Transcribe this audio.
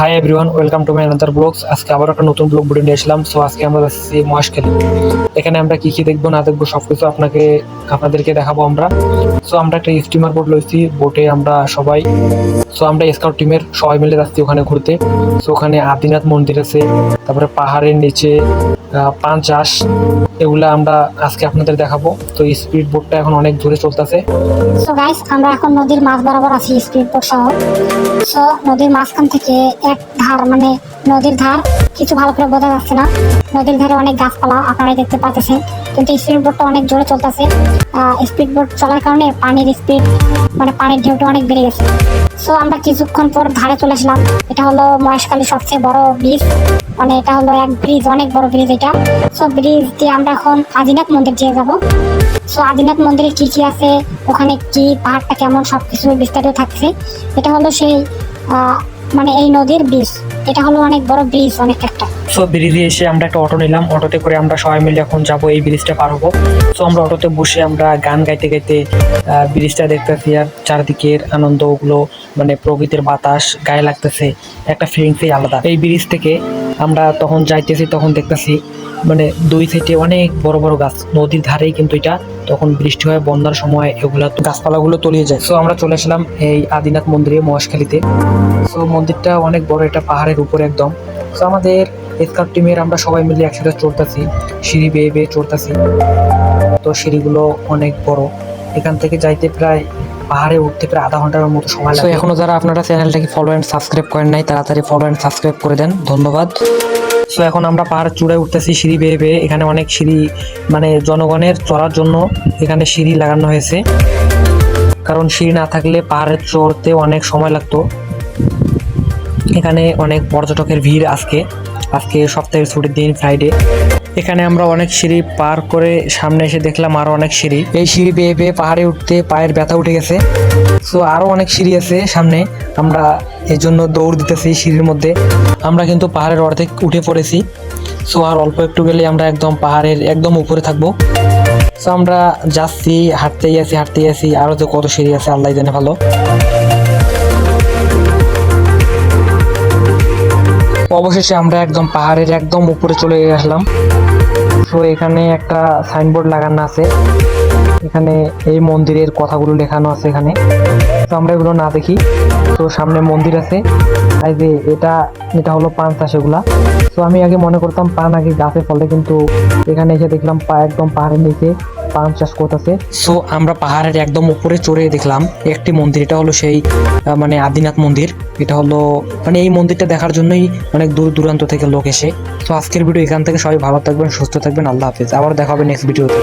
Hi everyone welcome to my another blogs আজকে আবার একটা নতুন ব্লগ ভিডিও নিয়ে আসলাম। সো আজকে আমরা যাচ্ছি মহেশখালী এখানে আমরা কী কী দেখব, না দেখব সব কিছু আপনাকে, আপনাদেরকে দেখাবো আমরা। সো আমরা একটা স্টিমার বোট লইছি। বোটে আমরা সবাই সো আমরা স্কাউট টিমের সবাই মিলে যাচ্ছি ওখানে ঘুরতে। সো ওখানে আদিনাথ মন্দির আছে, তারপরে পাহাড়ের নিচে পান, চাষ, এগুলা আমরা আজকে আপনাদের দেখাবো। তো স্পিড বোটটা এখন অনেক দূরে চলতেছে। সো আমরা এখন নদীর মাছ বরাবর আছি স্পিড বোট সহ। সো নদীর মাঝখান থেকে এক ধার মানে নদীর ধার কিছু ভালো করে বোঝা যাচ্ছে না। নদীর ধারে অনেক গাছপালা আপনারা দেখতে পাচ্ছেন। কিন্তু স্পিড বোটটা অনেক জোরে চলতেছে। স্পিড বোট চলার কারণে পানির স্পিড মানে পানির ঢেউটা অনেক বেড়ে গেছে। সো আমরা কিছুক্ষণ পর ধারে চলে আসলাম। এটা হলো মহেশখালীর সবচেয়ে বড় ব্রিজ মানে এটা হলো এক ব্রিজ অনেক বড় ব্রিজ এটা। সো ব্রিজ দিয়ে আমরা এখন আদিনাথ মন্দির দিয়ে যাব। সো আদিনাথ মন্দিরে কি কি আছে, ওখানে কি, পাহাড়টা কেমন, সবকিছু বিস্তারিত থাকছে। এটা হলো সেই মানে এই নদীর ব্রিজ এটা হলো অনেক বড় ব্রিজ অনেক একটা। সো ব্রিজে এসে আমরা একটা অটো নিলাম। অটোতে করে আমরা সবাই মিলে এখন যাব এই ব্রিজটা পার হব। সো আমরা অটোতে বসে আমরা গান গাইতে গাইতে ব্রিজটা দেখতেছি আর চারদিকের আনন্দ ওগুলো মানে প্রকৃতির বাতাস গায়ে লাগতেছে। একটা ফিলিংসই আলাদা। এই ব্রিজ থেকে আমরা তখন যাইতেছি, তখন দেখতেছি মানে দুই সাইডে অনেক বড় বড় গাছ। নদীর ধারেই কিন্তু এটা। তখন বৃষ্টি হয়, বন্যার সময় এগুলা গাছপালাগুলো তলিয়ে যায়। সো আমরা চলে আসলাম এই আদিনাথ মন্দিরে মহেশখালীতে। সো মন্দিরটা অনেক বড়, এটা পাহাড়ের উপরে একদম। সো আমাদের স্কাউট টিমের আমরা সবাই মিলে একসাথে চড়তেছি সিঁড়ি বেয়ে বেয়ে চড়তেছি। তো সিঁড়িগুলো অনেক বড়। এখান থেকে যাইতে প্রায় পাহাড়ে উঠতে প্রায় আধা ঘণ্টার মতো সময় লাগে। এখনও যারা আপনারা চ্যানেলটাকে ফলো অ্যান্ড সাবস্ক্রাইব করেন নাই তাড়াতাড়ি ফলো অ্যান্ড সাবস্ক্রাইব করে দেন। ধন্যবাদ। সো এখন আমরা পাহাড় চূড়ায় উঠতেছি সিঁড়ি বেয়ে বেয়ে। এখানে অনেক সিঁড়ি মানে জনগণের চড়ার জন্য এখানে সিঁড়ি লাগানো হয়েছে। কারণ সিঁড়ি না থাকলে পাহাড়ে চড়তে অনেক সময় লাগতো। এখানে অনেক পর্যটকের ভিড় আজকে। আজকে সপ্তাহের ছুটির দিন ফ্রাইডে এখানে আমরা অনেক সিঁড়ি পার করে সামনে এসে দেখলাম আরও অনেক সিঁড়ি। এই সিঁড়ি বেয়ে বেয়ে পাহাড়ে উঠতে পায়ের ব্যথা উঠে গেছে। সো আরও অনেক সিঁড়ি আছে সামনে। আমরা এর জন্য দৌড় দিতেছি সিঁড়ির মধ্যে। আমরা কিন্তু পাহাড়ের অর্ধেক উঠে পড়েছি। সো আর অল্প একটু গেলে আমরা একদম পাহাড়ের একদম উপরে থাকব। সো আমরা যাচ্ছি হাঁটতেই আছি হাঁটতেই আছি আরও যে কত সিঁড়ি আছে আল্লাহ জানে ভালো। অবশেষে আমরা একদম পাহাড়ের একদম উপরে চলে আসলাম। তো এখানে একটা সাইনবোর্ড লাগানো আছে। এখানে এই মন্দিরের কথাগুলো লেখানো আছে এখানে। তো আমরা এগুলো না দেখি। তো সামনে মন্দির আছে। এই যে এটা এটা হলো পান চাষ এগুলা। তো আমি আগে মনে করতাম পান আগে গাছে ফলে, কিন্তু এখানে এসে দেখলাম পা একদম পাহাড়ের নিচে পান চাষ করতেছে। সো আমরা পাহাড়ের একদম উপরে চড়ে দেখলাম একটি মন্দির। এটা হলো সেই মানে আদিনাথ মন্দির। এটা হলো মানে এই মন্দিরটা দেখার জন্যই অনেক দূর দূরান্ত থেকে লোক এসে। তো আজকের ভিডিও এখান থেকে সবাই ভালো থাকবেন, সুস্থ থাকবেন। আল্লাহ হাফিজ। আবার দেখা হবে নেক্সট ভিডিওতে